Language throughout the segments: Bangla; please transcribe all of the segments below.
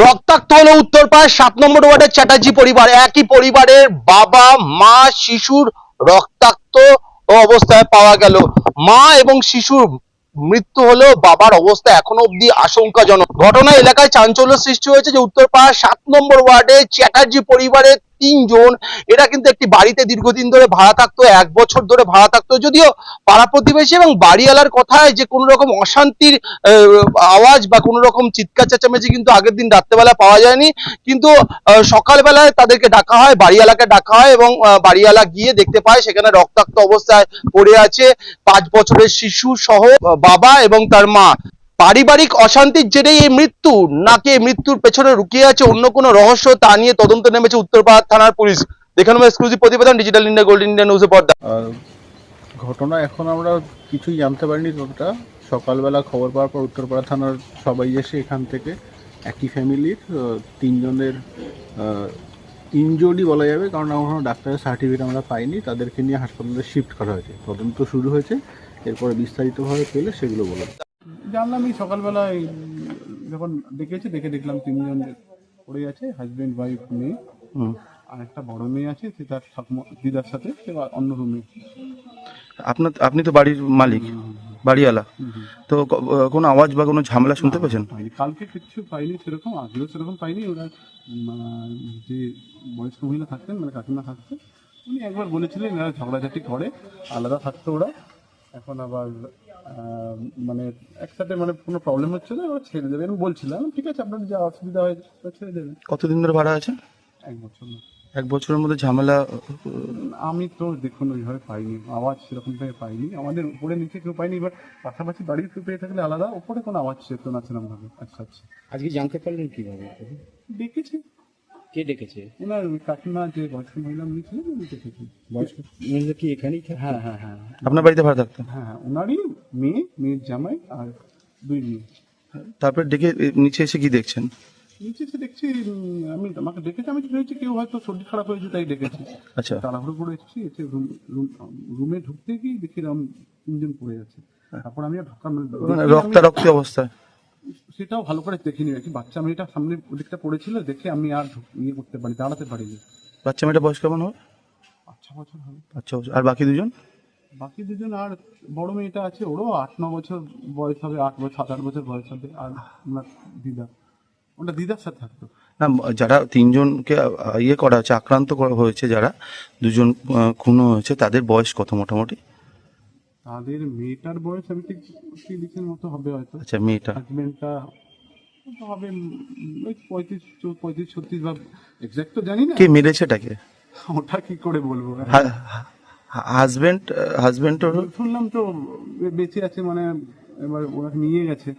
রক্তাক্ত হলো উত্তরপাড়ার সাত নম্বর ওয়ার্ডের চ্যাটার্জি পরিবার। একই পরিবারের বাবা, মা, শিশুর রক্তাক্ত অবস্থায় পাওয়া গেল। মা এবং শিশুর মৃত্যু হলো বাবার অবস্থা এখনও অব্দি আশঙ্কাজনক। ঘটনা এলাকায় চাঞ্চল্য সৃষ্টি হয়েছে যে উত্তরপাড়া সাত নম্বর ওয়ার্ডে চ্যাটার্জি পরিবারের তিনজন। এরা কিন্তু একটি বাড়িতে দীর্ঘদিন ধরে ভাড়া থাকতো, এক বছর ধরে ভাড়া থাকতো। যদিও পাড়া প্রতিবেশী এবং বাড়িওয়ালার কথায় যে কোনো রকম অশান্তির আওয়াজ বা কোনো রকম চিৎকার চেঁচামেচি কিন্তু আগের দিন রাত্রেবেলা পাওয়া যায়নি। কিন্তু সকালবেলায় তাদেরকে ডাকা হয়, বাড়িওয়ালাকে ডাকা হয় এবং বাড়িওয়ালা গিয়ে দেখতে পায় সেখানে রক্তাক্ত অবস্থায় পড়ে আছে। পাঁচ বছরের শিশু সহ বাবা এবং তার মা। পারিবারিক অশান্তির জেরেই এই মৃত্যু? নাকি মৃত্যুর পেছনে রুকিয়ে আছে অন্য কোনো রহস্য? তা নিয়ে তদন্ত নেমেছে উত্তরপাড়া থানার পুলিশ। দেখানো এক্সক্লুসিভ প্রতিবেদন ডিজিটাল ইন্ডিয়া গোল্ড ইন্ডিয়া নিউজে পর্দা। ঘটনা এখন আমরা কিছুই জানতে পারিনি ততটা। সকালবেলা খবর পাওয়ার পর উত্তরপাড়া থানার সবাই এসে এখান থেকে একই ফ্যামিলির তিনজনের ইনজুরি বলা যাবে। কারণ এখনও ডাক্তারের সার্টিফিকেট আমরা পাইনি। তাদেরকে নিয়ে হাসপাতালে শিফট করা হয়েছে। তদন্ত শুরু হয়েছে। এরপরে বিস্তারিতভাবে পেলে সেগুলো বলো জানলাম এই সকালবেলায় যখন ডেকেছে দেখে দেখলাম তিনজন পড়ে আছে হাজবেন্ড ওয়াইফ মেয়ে। আর একটা বড় মেয়ে আছে সে তার ঠাকুমা দিদার সাথে সে অন্য রুমে আপনার আপনি তো বাড়ির মালিক বাড়িওয়ালা। তো ক- কোনো আওয়াজ বা কোনো ঝামেলা শুনতে পেয়েছেন? পাইনি। কালকে কিচ্ছু পাইনি সেরকম আজকেও সেরকম পাইনি। ওরা উম, আহ, যে বয়স্ক মহিলা থাকতেন মানে কাকিমা থাকতেন উনি একবার বলেছিলেন এরা ঝগড়াঝাটি করে আলাদা থাকতো ওরা। এখন আবার মানে একসাথে মানে কোনো প্রবলেম হচ্ছে না ওরা ছেড়ে দেবেন বলছিলাম ঠিক আছে আপনার যা অসুবিধা হয় ছেড়ে দেবেন। কতদিন ধরে ভাড়া আছে? এক বছর না এক বছরের মধ্যে ঝামেলা আমি তো দেখুন ওইভাবে পাইনি। আওয়াজ সেরকম ভাবে পাইনি। আমাদের উপরে নিচে কেউ পাইনি এবার পাশাপাশি বাড়ির কেউ পেয়ে থাকলে আলাদা। উপরে কোনো আওয়াজ চেত না সেরকম ভাবে আচ্ছা আচ্ছা আজকে জানতে পারলেন কীভাবে? দেখেছি কে ডেকেছে? ওনার ওই কাকিমা যে বয়স্ক মহিলা উনি ছিলেন উনি দেখেছি বয়স্ক মহিলা কি এখানেই হ্যাঁ হ্যাঁ হ্যাঁ। আপনার বাড়িতে ভাড়া থাকতো? হ্যাঁ হ্যাঁ ওনারই মেয়ে মেয়ের জামাই আর দুই মেয়ে। তারপর ডেকে নিচে এসে কি দেখছেন? নিচে এসে দেখছি উম, আমি আমাকে ডেকেছি আমি ভেবেছি কেউ হয়তো শরীর খারাপ হয়েছে তাই ডেকেছি। আচ্ছা। তাড়াহুড়ো করে এসেছি এসে রুম রুম- ঢুকতে গিয়ে দেখি এরকম তিনজন পড়ে আছে। তারপর আমি আর ঢোকা মানে রক্তারক্তি অবস্থায় সেটাও ভালো করে দেখিনি আর কি। বাচ্চা মেয়েটা সামনে ওদিকটা পড়েছিল দেখে আমি আর ঢুক- ইয়ে করতে পারি দাঁড়াতে পারিনি। বাচ্চা মেয়েটা বয়স কেমন হবে? আচ্ছা বছর হবে। আচ্ছা আর বাকি দুজন? বাকি দুজন আর বড় মেয়েটা আছে ওরও আট ন বছর বয়স হবে আট বছর সাত আট বছর বয়স হবে আর ওনার দিদা। ওটা দিদার সাথে থাকতো। না যারা তিনজনকে ইয়ে করা হয়েছে আক্রান্ত করা হয়েছে যারা দুজন খুন হয়েছে তাদের বয়স কত মোটামুটি? তাদের মেয়েটার বয়স আমি ঠিক তিরিশের মতো হবে হয়তো। আচ্ছা মেয়েটা। হাজবেন্ডটা হবে ওই পঁয়ত্রিশ পঁয়ত্রিশ ছত্রিশ বা এক্সাক্ট তো জানি না। কে মেরেছে এটাকে? ওটা কি করে বলব? হাজবেন্ড হাজবেন্ড শুনলাম তো বেঁচে আছে মানে এবার ওনাকে নিয়ে গেছে।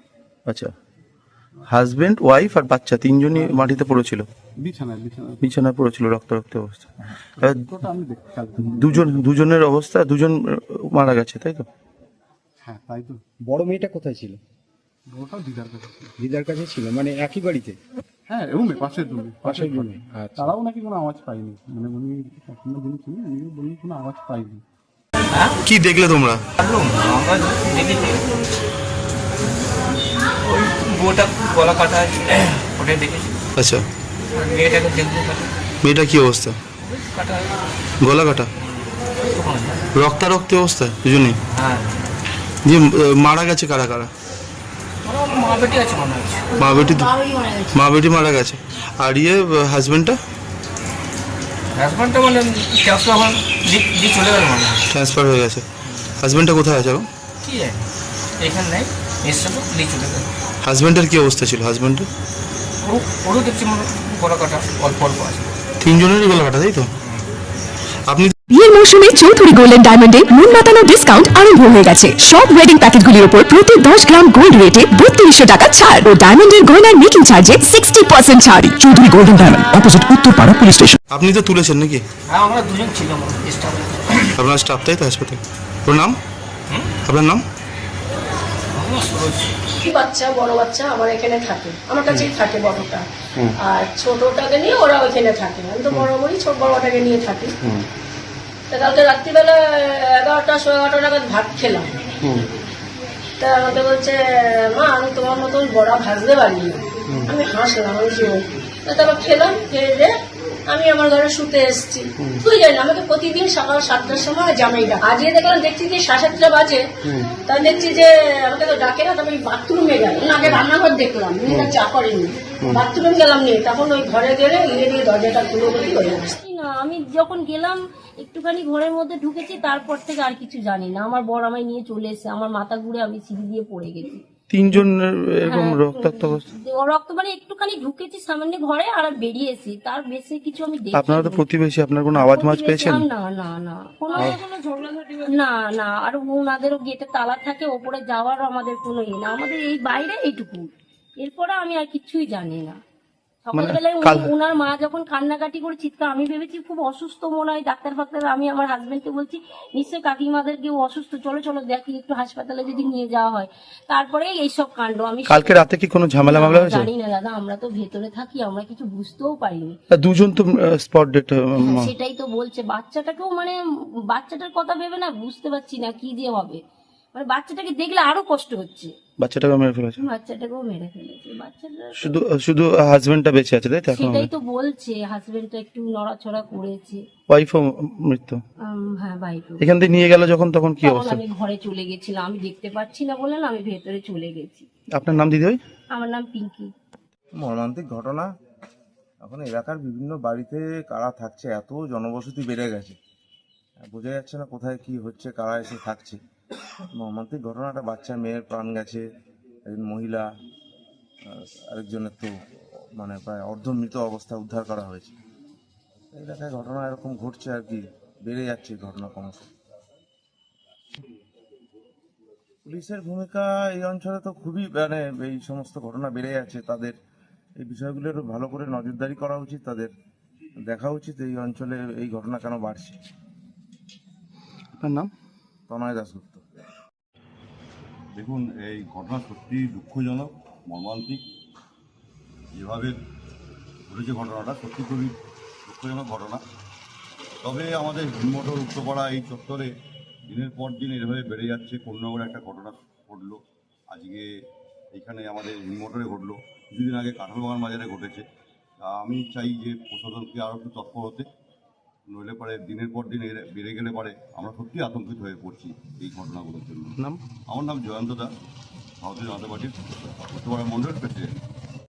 আচ্ছা। হাজবেন্ড ওয়াইফ আর বাচ্চা তিনজনই মাটিতে পড়েছিল? বিছানায় বিছানায়। বিছানায় পড়েছিল রক্তারক্ত অবস্থা। আমি দেখি খেয়াল করি। দুজন দুজনের অবস্থা দুজন মারা গেছে তাই তো? হ্যাঁ তাই তো। বড় মেয়েটা কোথায় ছিল? ওটাও দিদার কাছে ছিল। দিদার কাছে ছিল মানে একই বাড়িতে? হ্যাঁ রুমে পাশের রুমে পাশের রুমে আচ্ছা। তারাও নাকি কোনো আওয়াজ পাইনি মানে উনি কাকিমা যিনি ছিলেন উনিও বললেন কোনো আওয়াজ পাইনি কি দেখলে তোমরা? ওই বউটা গলা কাটা আছে ওটাই দেখেছি আচ্ছা। মেয়েটাকে দেখব মেয়েটা কি অবস্থা? গলা কাটা? রক্তারক্তি অবস্থা দুজনেই? হ্যাঁ। যে মারা গেছে কারা কারা? মা বেটি মা বেটি মারা গেছে। আর ইয়ে হাজবেন্ডটা হাজব্যান্ডটা মানে ট্রান্সফার চলে গেল মনে ট্রান্সফার হয়ে গেছে। হাজবেন্ডটা কোথায় আছে এখন? কি এখানে নেই। এসছিল দিয়ে চলে গেল। হাজবেন্ডের কি অবস্থা ছিল? হাজবেন্ডের ও ওরও দেখছি মনে গলা কাটা অল্প অল্প আছে। তিনজনেরই গলা কাটা তাই তো? আপনি বিয়ের মৌসুমে চৌধুরী গোল্ডেন ডায়মন্ডে মন মাতানো ডিসকাউন্ট আরম্ভ হয়ে গেছে। সব ওয়েডিং প্যাকেজগুলির উপর প্রতি দশ গ্রাম গোল্ড রেটে বত্রিশশো টাকা ছাড়। ও ডায়মন্ডের গয়নার মেকিং চার্জে সিক্সটি পার্সেন্ট ছাড় Chowdhury golden diamond opposite Uttarpara police station আপনি তো তুলেছেন নাকি? হ্যাঁ আমরা দুজন ছিলাম আপনার স্টাফ তাই তো হাসপাতাল? ওর নাম? আপনার নাম? বাচ্চা বড় বাচ্চা? আমার এখানে থাকে। আমার কাছেই থাকে বড়টা। আর ছোটটাকে নিয়ে ওরা ওইখানে থাকে। আমি তো বড় বড়ি ছোট বড়টাকে নিয়ে থাকি। তা কালকে রাত্রিবেলা এগারোটা সোয়া এগারোটা নাগাদ ভাত খেলাম। তা আমাকে বলছে মা আমি তোমার মতন বড়া ভাজতে পারি না। আমি হাসলাম আমি তারপর খেলাম খেয়ে দিয়ে আমি আমার ঘরে শুতে এসেছি। তুই জানি আমাকে প্রতিদিন সকাল সাতটার সময় জামাই ডাক। আজকে দেখলাম দেখছি যে সাড়ে সাতটা বাজে। তা দেখছি যে আমাকে তো ডাকে না তবে বাথরুমে গেলাম। না আগে রান্নাঘর দেখলাম চা করেনি বাথরুমে গেলাম নিয়ে তখন ওই ঘরে গেলে ইয়ে দিয়ে দরজাটা খুলে বলি হয়ে আমি যখন গেলাম একটুখানি ঘরের মধ্যে ঢুকেছি তারপর থেকে আর কিছু জানি না। আমার বর আমায় নিয়ে চলে এসে আমার মাথা ঘুরে আমি সিঁড়ি দিয়ে পড়ে গেছি। তিনজনের এরকম হ্যাঁ, রক্তাক্ত অবস্থা? রক্ত মানে একটুখানি ঢুকেছি সামান্য ঘরে আর বেরিয়েছি তার বেশি কিছু আমি দেখি আপনারা তো প্রতিবেশী আপনার কোনো আওয়াজ মাছ পেয়েছেন? না না না। কোনো না না। আর ওনাদেরও গেটে তালা থাকে ওপরে যাওয়ারও আমাদের কোনো ইয়ে না। আমাদের এই বাইরে এইটুকু। এরপরে আমি আর কিছুই জানি না। সকালবেলায় উনি- ওনার মা যখন কান্নাকাটি করে চিৎকার আমি ভেবেছি খুব অসুস্থ মনে হয় ডাক্তার ফাক্তার আমি আমার হাজবেন্ডকে বলছি নিশ্চয়ই কাকিমাদের কেউ অসুস্থ চলো চলো দেখি একটু হাসপাতালে যদি নিয়ে যাওয়া হয়। তারপরে এইসব কাণ্ড আমি কালকে রাতে কি কোনো ঝামেলা মামলা হয়েছে? জানি না দাদা আমরা তো ভেতরে থাকি আমরা কিছু বুঝতেও পারিনি। দুজন তো স্পট ডেট হ্যাঁ, সেটাই তো বলছে বাচ্চাটাকেও মানে বাচ্চাটার কথা ভেবে না বুঝতে পারছি না কি যে হবে? মানে বাচ্চাটাকে দেখলে আরও কষ্ট হচ্ছে। বাচ্চাটাকে মেরে ফেলেছে? বাচ্চাটাকেও মেরে ফেলেছে। বাচ্চাটা শুধু শুধু হাজবেন্ডটা বেঁচে আছে তাই তো এখন সেটাই তো বলছে হাজবেন্ডটা একটু নড়াচড়া করেছে। ওয়াইফও মৃত্যু? হ্যাঁ বাইক এখান থেকে নিয়ে গেল যখন তখন কি অবস্থা? আমি ঘরে চলে গেছিলাম আমি দেখতে পাচ্ছি না বলে না আমি ভেতরে চলে গেছি। আপনার নাম দিদি ভাই? আমার নাম পিঙ্কি। মর্মান্তিক ঘটনা। এখন এলাকার বিভিন্ন বাড়িতে কারা থাকছে এত জনবসতি বেড়ে গেছে। বোঝা যাচ্ছে না কোথায় কি হচ্ছে কারা এসে থাকছে। মর্মান্তিক ঘটনাটা বাচ্চা মেয়ের প্রাণ গেছে একজন মহিলা আরেকজনের তো মানে প্রায় অর্ধমৃত অবস্থা উদ্ধার করা হয়েছে। এই এলাকায় ঘটনা এরকম ঘটছে আর কি বেড়ে যাচ্ছে ঘটনা ক্রমশ। পুলিশের ভূমিকা এই অঞ্চলে তো খুবই মানে এই সমস্ত ঘটনা বেড়ে যাচ্ছে। তাদের এই বিষয়গুলোর ভালো করে নজরদারি করা উচিত তাদের দেখা উচিত এই অঞ্চলে এই ঘটনা কেন বাড়ছে। আপনার নাম? তনয় দাসগুপ্ত দেখুন, এই ঘটনা সত্যি দুঃখজনক, মর্মান্তিক। যেভাবে ঘটেছে ঘটনাটা, সত্যি খুবই দুঃখজনক ঘটনা। তবে আমাদের হিমমোটর উত্তরপাড়া এই চত্বরে দিনের পর দিন এভাবে বেড়ে যাচ্ছে। কোন্নগরে একটা ঘটনা ঘটলো। আজকে এখানে আমাদের হিমমোটরে ঘটলো। কিছুদিন আগে কাঁঠালবাগান বাজারে ঘটেছে। আমি চাই যে প্রশাসনকে আরও একটু তৎপর হতে। নইলে পরে দিনের পর দিন এরা বেড়ে গেলে পরে আমরা সত্যি আতঙ্কিত হয়ে পড়ছি এই ঘটনাগুলোর জন্য। নাম? আমার নাম জয়ন্ত দাস ভারতীয় জনতা পার্টির উত্তরপাড়া মন্ডল প্রেসিডেন্ট।